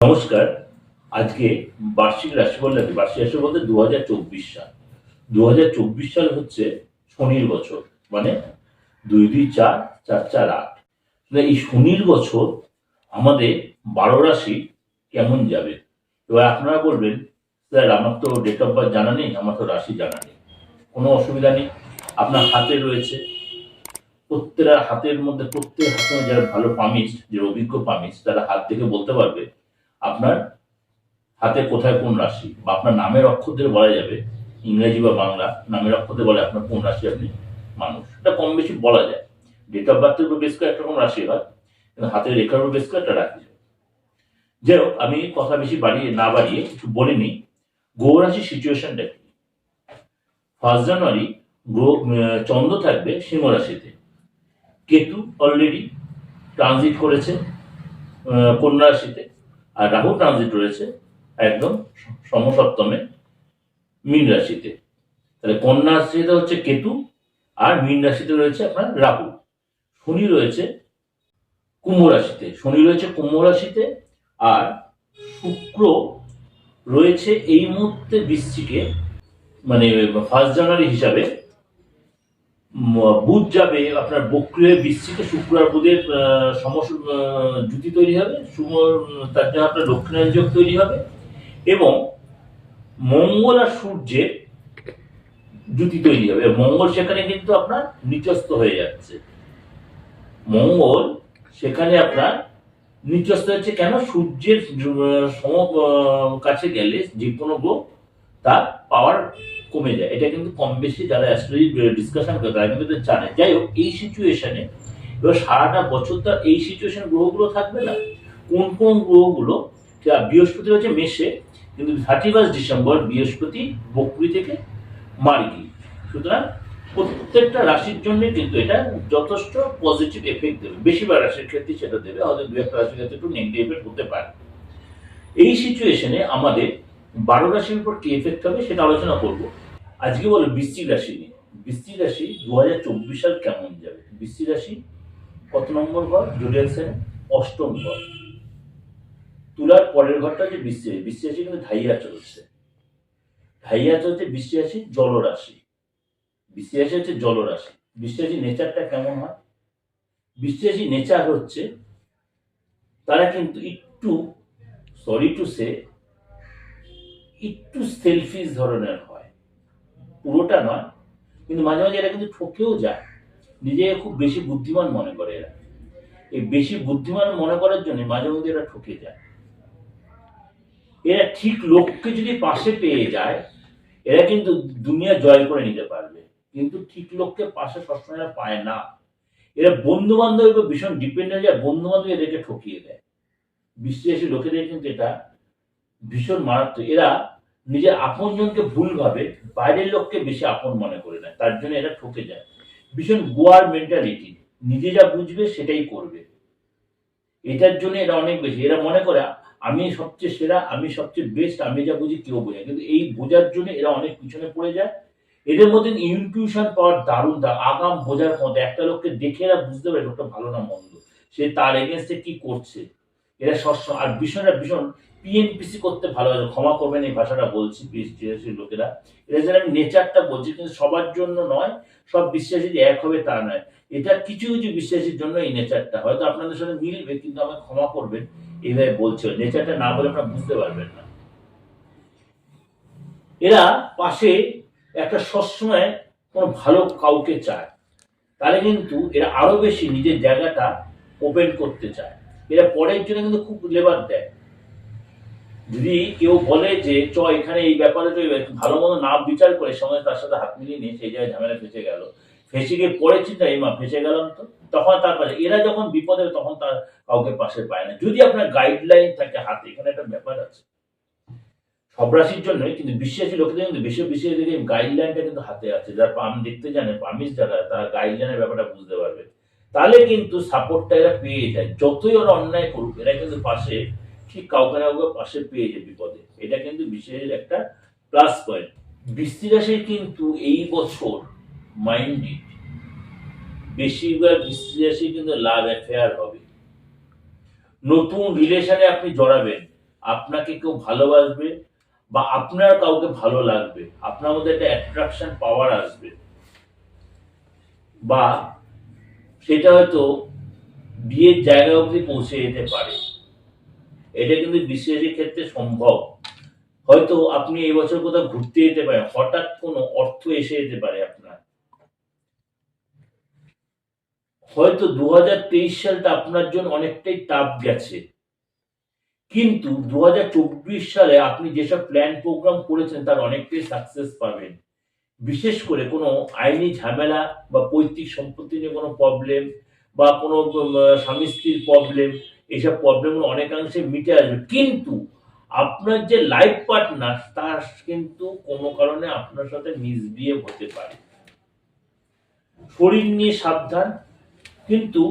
নমস্কার। আজকে বার্ষিক রাশিফল লাগে বার্ষিক রাশি বলতে দু হাজার চব্বিশ সাল। দু হাজার চব্বিশ সাল হচ্ছে শনির বছর মানে দুই দুই, চার চার চার, আট। এই শনির বছর আমাদের বারো রাশি কেমন যাবে? এবার আপনারা বলবেন, স্যার, আমার তো ডেট অফ বার্থ জানা নেই, আমার তো রাশি জানা নেই। কোনো অসুবিধা নেই, আপনার হাতে রয়েছে। প্রত্যেকটা হাতের মধ্যে, প্রত্যেক হাতে যারা ভালো পামিস্ট যে অভিজ্ঞ পামিস্ট, তারা হাত থেকে বলতে পারবে আপনার হাতে কোথায় কোন রাশি? বা আপনার নামের অক্ষর দিয়ে বলা যাবে, ইংরেজি বা বাংলা, নামের অক্ষর দিয়ে বলে আপনার কোন রাশি আপনি মানুষ? এটা কম বেশি বলা যায়। ডেট অফ বার্থের উপর বেশ করে একটা রকম রাশি হয় কিন্তু হাতের রেখার উপর বেশ করে একটা রাশি। যাই হোক, আমি কথা বেশি বাড়িয়ে, না বাড়িয়ে একটু বলে নিই গ্রহ রাশির সিচুয়েশনটা কি? ফার্স্ট জানুয়ারি গ্রহ চন্দ্র থাকবে সিংহ রাশিতে। কেতু অলরেডি ট্রানজিট করেছে কন্যা রাশিতে। আর রাহু ট্রানজিট রয়েছে, একদম সমসপ্তমে মীন রাশিতে। তাহলে কন্যা রাশিতে হচ্ছে কেতু, আর মীন রাশিতে রয়েছে আপনার রাহু। শনি রয়েছে কুম্ভ রাশিতে। শনি রয়েছে কুম্ভ রাশিতে, আর শুক্র রয়েছে এই মুহূর্তে বৃশ্চিকে মানে ফার্স্ট জানুয়ারি হিসাবে বুধ যাবে, আপনার বক্রিয় বৃশ্চিকে শুক্র আর বুধের সমস জুতি তৈরি হবে, শুভ তার জন্য আপনার দক্ষিণায়ন যোগ তৈরি হবে এবং মঙ্গল আর সূর্যের জুতি তৈরি হবে। মঙ্গল সেখানে কিন্তু আপনার নিচস্থ হয়ে যাচ্ছে। মঙ্গল সেখানে আপনার নিচস্থ হচ্ছে কেন? সূর্যের সম কাছে গেলে যে কোনো গ্রহ তার পাওয়ার কমে যায়। এটা কিন্তু কম বেশি যারা অ্যাস্ট্রোলজি ডিসকাশন করে, তারা কিন্তু জানে। যাই হোক, এই সিচুয়েশনে এবার সারাটা বছর তো এই সিচুয়েশন গ্রহগুলো থাকবে না। কোন কোন গ্রহগুলো? বৃহস্পতি হচ্ছে মেষে, কিন্তু থার্টি ফার্স্ট ডিসেম্বর বৃহস্পতি বকরি থেকে মার্গি। সুতরাং প্রত্যেকটা রাশির জন্য কিন্তু এটা যথেষ্ট পজিটিভ এফেক্ট দেবে। বেশিরভাগ রাশির ক্ষেত্রে সেটা দেবে, হয়তো দু একটা রাশির ক্ষেত্রে একটু নেগেটিভ এফেক্ট হতে পারে। এই সিচুয়েশনে আমাদের বারো রাশির উপর কি এফেক্ট হবে সেটা আলোচনা করব। আজকে বলো বৃশ্চিক রাশি নিয়ে। বৃশ্চিক রাশি দু হাজার চব্বিশ সাল কেমন যাবে? বৃশ্চিক রাশি কত নম্বর ঘর? জুডিয়াল অষ্টম ঘর। তুলার পরের ঘরটা হচ্ছে বৃশ্চিক রাশি। বৃশ্চিক রাশি কিন্তু ঢাইয়া চলছে। ঢাইয়া চলছে বৃশ্চিক রাশি জলরাশি। বৃষ্টি রাশি হচ্ছে জলরাশি। বৃষ্টি রাশির নেচারটা কেমন হয়? বৃশ্চিক রাশির নেচার হচ্ছে তারা কিন্তু একটু, সরি টু সে, একটু সেলফিশ ধরনের হয়। পুরোটা নয়, কিন্তু মাঝে মাঝে এরা কিন্তু ঠকেও যায়। নিজেকে খুব বেশি বুদ্ধিমান মনে করে এরা। এই বেশি বুদ্ধিমান মনে করার জন্য মাঝে মধ্যে এরা ঠকে যায়। এরা ঠিক লোককে যদি পাশে পেয়ে যায়, এরা কিন্তু দুনিয়া জয় করে নিতে পারবে। কিন্তু ঠিক লোককে পাশে সবসময় এরা পায় না। এরা বন্ধু বান্ধবের ভীষণ ডিপেন্ডেন্ট যায় বন্ধু বান্ধব এদেরকে ঠকিয়ে দেয়। বিশ্বাসী লোকেদের কিন্তু এটা ভীষণ মারাত্মক। এরা নিজের আপনজনকে ভুল ভাবে বাইরের লোককে বেশি আপন মনে করে নেয়, তার জন্য এরা ঠকে যায়। ভীষণ গোয়ার মেন্টালিটি নিজে যা বুঝবে সেটাই করবে। এটার জন্য এরা অনেক বেশি, এরা মনে করে, আমি সবচেয়ে সেরা, আমি সবচেয়ে বেস্ট আমি যা বুঝি কেউ বোঝে কিন্তু এই বোঝার জন্য এরা অনেক পিছনে পড়ে যায়। এদের মধ্যে ইনটিউশন পাওয়ার দারুণ দা, আগাম বোঝার মধ্যে একটা লোককে দেখে এরা বুঝতে পারে, লোকটা ভালো না মন্দ। সে তার এগেনস্টে কি করছে? এরা সবসময়, আর ভীষণরা ভীষণ পিএনপিসি করতে ভালোবাসে ক্ষমা করবেন এই ভাষাটা বলছি বিশ্বাসী লোকেরা এটা যেন আমি নেচারটা বলছি, কিন্তু সবার জন্য নয়, সব বিশ্বাসী যে এক হবে তা নয়। এটা কিছু কিছু বিশ্বাসীর জন্য এই নেচারটা। হয়তো আপনাদের সাথে মিলবে, কিন্তু আমাকে ক্ষমা করবেন, এইভাবে বলছে। নেচারটা না বলে আপনারা বুঝতে পারবেন না। এরা পাশে একটা সবসময় কোনো ভালো কাউকে চায়। তাহলে কিন্তু এরা আরও বেশি নিজের জায়গাটা ওপেন করতে চায়। এরা পরের জন্য কিন্তু খুব লেবার দেয়। যদি কেউ বলে যে, চ, এখানে এই ব্যাপারে তো ভালো মতো না বিচার করে সঙ্গে তার সাথে হাত মিলিয়ে নিয়ে সেই জায়গায় ঝামেলা ফেসে গেল। ফেসে গিয়ে চিন্তা এই মা ফেসে গেলাম তো। তখন তার পাশে, এরা যখন বিপদে তখন তার কাউকে পাশে পায় না। যদি আপনার গাইডলাইন থাকে হাতে, এখানে একটা ব্যাপার আছে। সব রাশির জন্যই কিন্তু বিশ্বাসী লোকেদের কিন্তু বেশি বিশ্বাসী গাইডলাইনটা কিন্তু হাতে আছে। যারা পাম দেখতে জানে পামিস যারা, তারা গাইডলাইনের ব্যাপারটা বুঝতে পারবে। তাহলে কিন্তু সাপোর্টটা এরা পেয়ে যায়। যতই ওরা অন্যায় করুক, এরা কিন্তু পাশে ঠিক কাউকে না কাউকে পাশে পেয়ে যায় বিপদে। এটা কিন্তু বিশেষ একটা প্লাস পয়েন্ট বৃষ্টি রাশির কিন্তু এই বছর মাইন্ডেড বেশিরভাগ বৃষ্টি কিন্তু লাভ অ্যাফেয়ার হবে। নতুন রিলেশনে আপনি জড়াবেন। আপনাকে কেউ ভালোবাসবে বা আপনার কাউকে ভালো লাগবে। আপনার মধ্যে একটা অ্যাট্রাকশন পাওয়ার আসবে। বা সেটা হয়তো বিয়ের জায়গা অবধি পৌঁছে যেতে পারে। এটা কিন্তু বিশেষের ক্ষেত্রে সম্ভব। হয়তো আপনি এই বছর কোথাও ঘুরতে যেতে পারেন, হঠাৎ কোনো অর্থ এসে যেতে পারে আপনার। হয়তো দু সালটা আপনার জন্য অনেকটাই টাফ গেছে। কিন্তু দু হাজার চব্বিশ সালে আপনি যেসব প্ল্যান প্রোগ্রাম করেছেন, তার অনেকটাই সাকসেস পাবেন। বিশেষ করে কোনো আইনি ঝামেলা বা পৈতৃক সম্পত্তি নিয়ে কোনো প্রবলেম বা কোনো স্বামী স্ত্রীর প্রবলেম এইসব প্রবলেমগুলো অনেকাংশে মিটে আসবে। কিন্তু আপনার যে লাইফ পার্টনার তার কিন্তু কোনো কারণে আপনার সাথে মিসবিহেভ হতে পারে। শরীর নিয়ে সাবধান, কিন্তু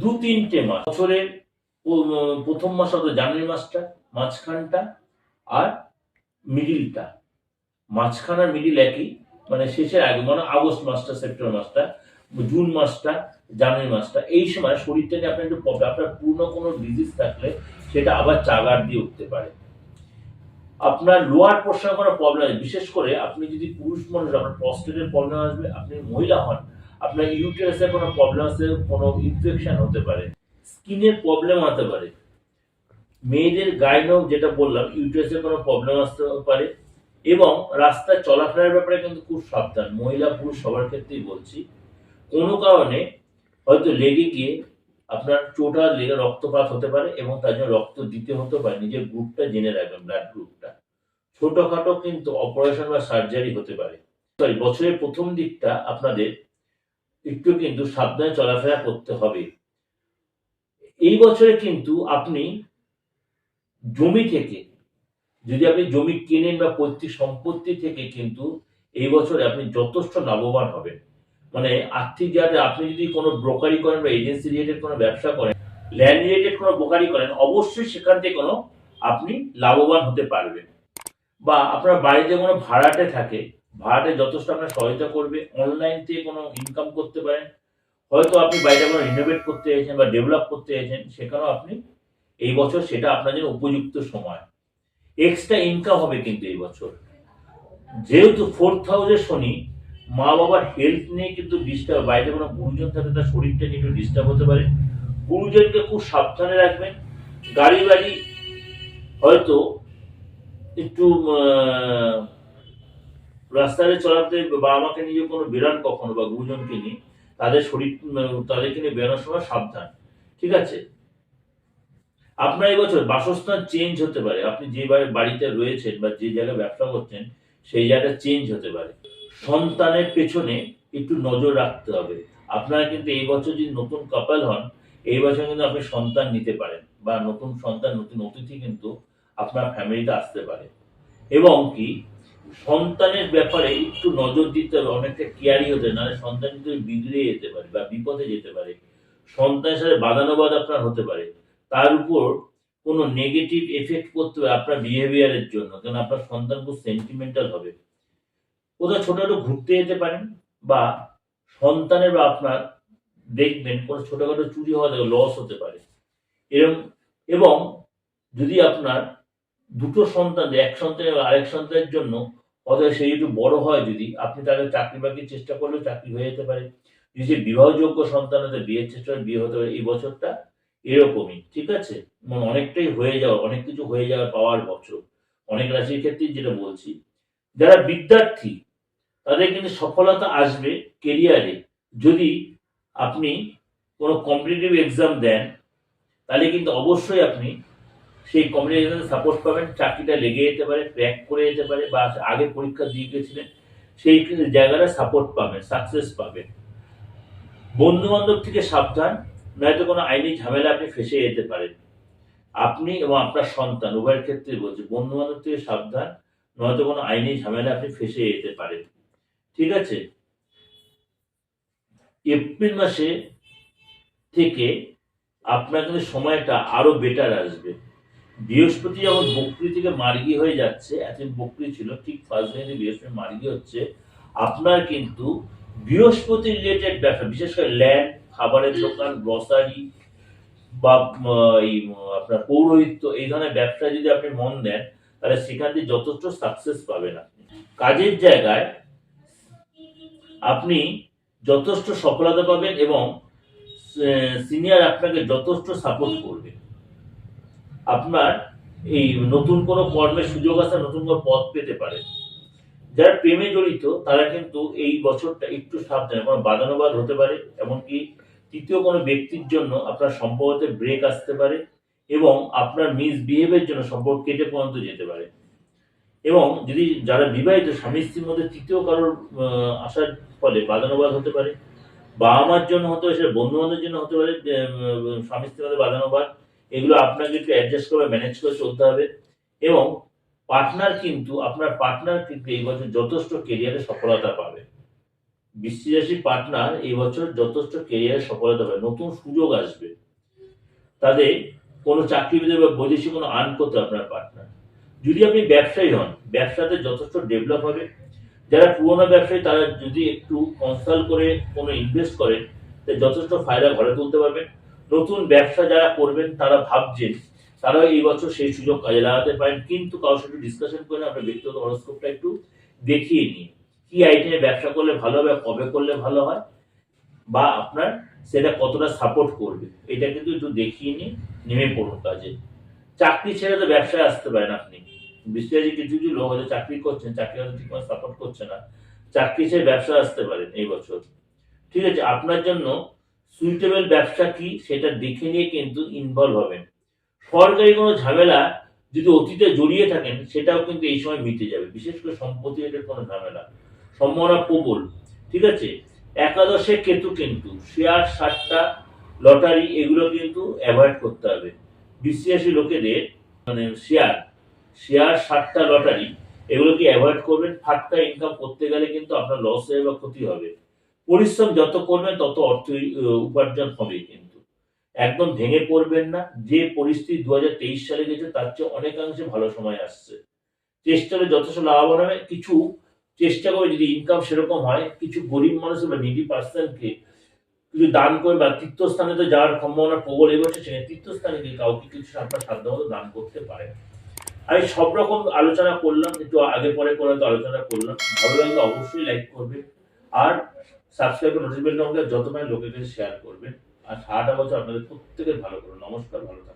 দু তিনটে মাস বছরের প্রথম মাস হতো জানুয়ারি মাসটা, মাঝখানটা আর মিডিলটা মাঝখানা মিডিল একই মানে শেষের আগে মানে আগস্ট মাসটা, সেপ্টেম্বর মাসটা, জুন মাসটা জানুয়ারি মাসটা, এই সময় শরীরটা নিয়ে আপনার একটু প্রবলেম আপনার পুরনো কোনো ডিজিজ থাকলে সেটা আবার চাগার দিয়ে উঠতে পারে। আপনার লোয়ার পোর্শনে কোনো প্রবলেম আছে বিশেষ করে আপনি যদি পুরুষ মানুষ, আপনার প্রস্টেটের প্রবলেম আসবে, আপনি মহিলা হন, আপনার ইউটেরাসের কোনো প্রবলেম আছে, কোনো ইনফেকশন হতে পারে স্কিনের প্রবলেম হতে পারে। মেয়েদের গাইনো যেটা বললাম ইউটেরাসের কোনো প্রবলেম আসতে পারে এবং রাস্তায় চলাফেরার ব্যাপারে কিন্তু খুব সাবধান, মহিলা পুরুষ সবার ক্ষেত্রেই বলছি। কোনো কারণে হয়তো লেগে গিয়ে আপনার চোটা লেগে রক্তপাত হতে পারে এবং তার জন্য রক্ত দিতে হতে পারে। নিজের গ্রুপটা জেনে রাখবেন ব্লাড গ্রুপটা। ছোটখাটো কিন্তু অপারেশন বা সার্জারি হতে পারে। সরি বছরের প্রথম দিকটা আপনাদের একটু কিন্তু সাবধানে চলাফেরা করতে হবে। এই বছরে কিন্তু আপনি জমি থেকে, যদি আপনি জমি কেনেন বা পৈতৃক সম্পত্তি থেকে কিন্তু এই বছরে আপনি যথেষ্ট লাভবান হবেন। মানে আর্থিক যাতে আপনি যদি কোনো ব্রোকারি করেন বা এজেন্সি রিলেটেড কোনো ব্যবসা করেন ল্যান্ড রিলেটেড কোনো ব্রোকারি করেন, অবশ্যই সেখান থেকে কোনো আপনি লাভবান হতে পারবেন। বা আপনার বাড়িতে কোনো ভাড়াটে থাকে, ভাড়াটে যথেষ্ট আপনার সহায়তা করবে অনলাইন থেকে কোনো ইনকাম করতে পারেন। হয়তো আপনি বাড়িটা কোনো রিনোভেট করতে চাইছেন বা ডেভেলপ করতে চাইছেন, সেখানেও আপনি এই বছর সেটা আপনার জন্য উপযুক্ত সময়। এক্সট্রা ইনকাম হবে কিন্তু এই বছর। যেহেতু ফোর্থ হাউসের শনি মা বাবার হেলথ নিয়ে কিন্তু ডিস্টার্ব বাইরে কোনো গুরুজন থাকে তার শরীরটা একটু ডিস্টার্ব হতে পারে। গুরুজনকে খুব সাবধানে রাখবেন। গাড়ি বাড়ি হয়তো একটু রাস্তায় চলাতে বা মাকে নিয়ে কোনো বেরান কখনো বা গুরুজনকে নিয়ে, তাদের শরীর, তাদেরকে নিয়ে বেরোনোর সময় সাবধান। ঠিক আছে? আপনার এবছর বাসস্থান চেঞ্জ হতে পারে। আপনি যে বাড়িতে রয়েছেন বা যে জায়গায় ব্যবসা করছেন, সেই জায়গাটা চেঞ্জ হতে পারে। সন্তানের পেছনে একটু নজর রাখতে হবে। আপনারা কিন্তু এই বছর যদি নতুন কাপাল হন, এই বছর কিন্তু আপনি সন্তান নিতে পারেন বা নতুন সন্তান, নতুন অতিথি কিন্তু আপনার ফ্যামিলিতে আসতে পারে। এবং কি, সন্তানের ব্যাপারে একটু নজর দিতে হবে, অনেকটা কেয়ারি হতে নাহলে সন্তান কিন্তু বিগড়ে যেতে পারে বা বিপদে যেতে পারে। সন্তানের সাথে বাদানুবাদ আপনার হতে পারে। তার উপর কোনো নেগেটিভ এফেক্ট করতে হবে আপনার বিহেভিয়ারের জন্য কারণ আপনার সন্তান খুব সেন্টিমেন্টাল হবে। কোথাও ছোটখাটো ঘুরতে যেতে পারেন বা সন্তানের বা আপনার দেখবেন কোনো ছোটখাটো চুরি হওয়া লস হতে পারে। এরকম এবং যদি আপনার দুটো সন্তান এক সন্তান এবং আরেক সন্তানের জন্য অথবা সেই একটু বড় হয় যদি, আপনি তাদের চাকরি বাকরির চেষ্টা করলেও চাকরি হয়ে যেতে পারে। যদি সে বিবাহযোগ্য সন্তান হতে বিয়ের চেষ্টা করে, বিয়ে হতে পারে, এই বছরটা এরকমই, ঠিক আছে? মানে অনেকটাই হয়ে যাওয়া অনেক কিছু হয়ে যাওয়ার পাওয়ার বছর। অনেক রাশির ক্ষেত্রেই যেটা বলছি, যারা বিদ্যার্থী তাদের কিন্তু সফলতা আসবে কেরিয়ারে যদি আপনি কোনো কম্পিটিটিভ এক্সাম দেন, তাহলে কিন্তু অবশ্যই আপনি সেই এক্সামে সাপোর্ট পাবেন, চাকরিটা লেগে যেতে পারে ক্র্যাক করে যেতে পারে, বা আগে পরীক্ষা দিয়ে গেছিলেন, সেই জায়গাটা সাপোর্ট পাবেন সাকসেস পাবেন। বন্ধু বান্ধব থেকে সাবধান, নয়তো কোনো আইনি ঝামেলা আপনি ফেসে যেতে পারেন। আপনি এবং আপনার সন্তান, উভয়ের ক্ষেত্রে বলছি বন্ধু বান্ধব থেকে সাবধান, নয়তো কোনো আইনি ঝামেলা আপনি ফেসে যেতে পারেন। ঠিক আছে? এপ্রিল মাসে থেকে আপনার কিন্তু সময়টা আরও বেটার আসবে। বৃহস্পতি যখন বকরি থেকে মার্গি হয়ে যাচ্ছে এতদিন বকরি ছিল, ঠিক ফার্স্ট দিনে বৃহস্পতি মার্গি হচ্ছে, আপনার কিন্তু বৃহস্পতি রিলেটেড ব্যবসা বিশেষ করে ল্যান্ড খাবারের দোকান গ্রসারি বা এই আপনার পৌরোহিত্য, এই ধরনের ব্যবসায় যদি আপনি মন দেন, তাহলে সেখান থেকে যথেষ্ট সাকসেস পাবেন আপনি। কাজের জায়গায় আপনি যথেষ্ট সফলতা পাবেন এবং সিনিয়র আপনাকে যথেষ্ট সাপোর্ট করবে। আপনার এই নতুন কোনো কর্মের সুযোগ আসা নতুন কোনো পথ পেতে পারে। যারা প্রেমে জড়িত, তারা কিন্তু এই বছরটা একটু সাবধানে কোনো বাদানুবাদ হতে পারে, এমনকি তৃতীয় কোনো ব্যক্তির জন্য আপনার সম্পর্কতে ব্রেক আসতে পারে, এবং আপনার মিসবিহেভের জন্য সম্পর্ক কেটে পর্যন্ত যেতে পারে। এবং যদি যারা বিবাহিত, স্বামী স্ত্রীর মধ্যে তৃতীয় কারোর আসার ফলে বাদানুবাদ হতে পারে বাবা মার জন্য হতে পারে সেটা বন্ধু বান্ধবের জন্য হতে পারে স্বামী স্ত্রীর মধ্যে বাদানুবাদ এগুলো আপনাকে একটু অ্যাডজাস্ট করে ম্যানেজ করে চলতে হবে। এবং পার্টনার কিন্তু, আপনার পার্টনার কিন্তু এই বছর যথেষ্ট কেরিয়ারে সফলতা পাবে। বিশ্বাসী পার্টনার এই বছর যথেষ্ট কেরিয়ারে সফলতা পাবে। নতুন সুযোগ আসবে। তাদের কোনো চাকরিবিদে বা বৈদেশিক কোনো আর্ন করতে আপনার পার্টনার যদি আপনি ব্যবসায়ী হন, ব্যবসাতে যথেষ্ট ডেভেলপ হবে। যারা পুরোনো ব্যবসায়ী, তারা যদি একটু কনসাল্ট করে কোনো ইনভেস্ট করেন যথেষ্ট ফায়দা ঘরে তুলতে পারবেন নতুন ব্যবসা যারা করবেন, তারা ভাবছেন তারাও এই বছর সেই সুযোগ কাজে লাগাতে পারেন। কিন্তু কারোর সাথে ডিসকাশন করে আপনার ব্যক্তিগত হরস্কোপটা একটু দেখিয়ে নিন। কি আইটেমে ব্যবসা করলে ভালো হবে, কবে করলে ভালো হয়, বা আপনার সেটা কতটা সাপোর্ট করবে। এটা কিন্তু একটু দেখিয়ে নিয়ে নেমে পড়ুন কাজে। চাকরি ছেড়ে তো ব্যবসায় আসতে পারেন আপনি। বিশ্বাসী কিছু কিছু লোক হয়তো চাকরি করছেন, চাকরি হয়তো ঠিক মতো সাপোর্ট করছে না। চাকরি ছেড়ে ব্যবসা আসতে পারেন এই বছর। ঠিক আছে, আপনার জন্য সুইটেবল ব্যবসা কি সেটা দেখে নিয়ে কিন্তু ইনভলভ হবেন। সরকারি কোনো ঝামেলা যদি অতীতে জড়িয়ে থাকেন, সেটাও কিন্তু এই সময় মিটে যাবে। বিশেষ করে সম্পত্তি রেটের কোনো ঝামেলা। সম্ভাবনা প্রবল। ঠিক আছে, একাদশে কেতু কিন্তু শেয়ার, সাতটা, লটারি, এগুলো কিন্তু অ্যাভয়েড করতে হবে। বিশ্বাসী লোকেদের মানে শেয়ার শেয়ার সাতটা লটারি এগুলোকে অ্যাভয়েড করবেন? ফাটকা ইনকাম করতে গেলে কিন্তু আপনার লস হবে বা ক্ষতি হবে। পরিশ্রম যত করবেন, তত অর্থ উপার্জন হবে কিন্তু। একদম ভেঙে পড়বেন না। যে পরিস্থিতি দু সালে গেছে, তার চেয়ে অনেকাংশে ভালো সময় আসছে। চেষ্টারে যথেষ্ট লাভবান হবে। কিছু চেষ্টা করে যদি ইনকাম সেরকম হয়, কিছু গরিব মানুষ বা নিডি পার্সনকে কিছু দান করে বা তীর্থস্থানে তো যাওয়ার সম্ভাবনা প্রবল এবছর সেখানে তীর্থস্থানে কাউকে কিছু আপনার সাধ্যমতো দান করতে পারে আমি সব রকম আলোচনা করলাম, একটু আগে পরে করে তো আলোচনা করলাম। ভালো লাগলে অবশ্যই লাইক করবে। আর সাবস্ক্রাইব করে নোটিফিকেশন যত মানে লোকের কাছে শেয়ার করবেন আর সারাটা বছর আপনাদের প্রত্যেকের ভালো করুন। নমস্কার, ভালো থাকুন।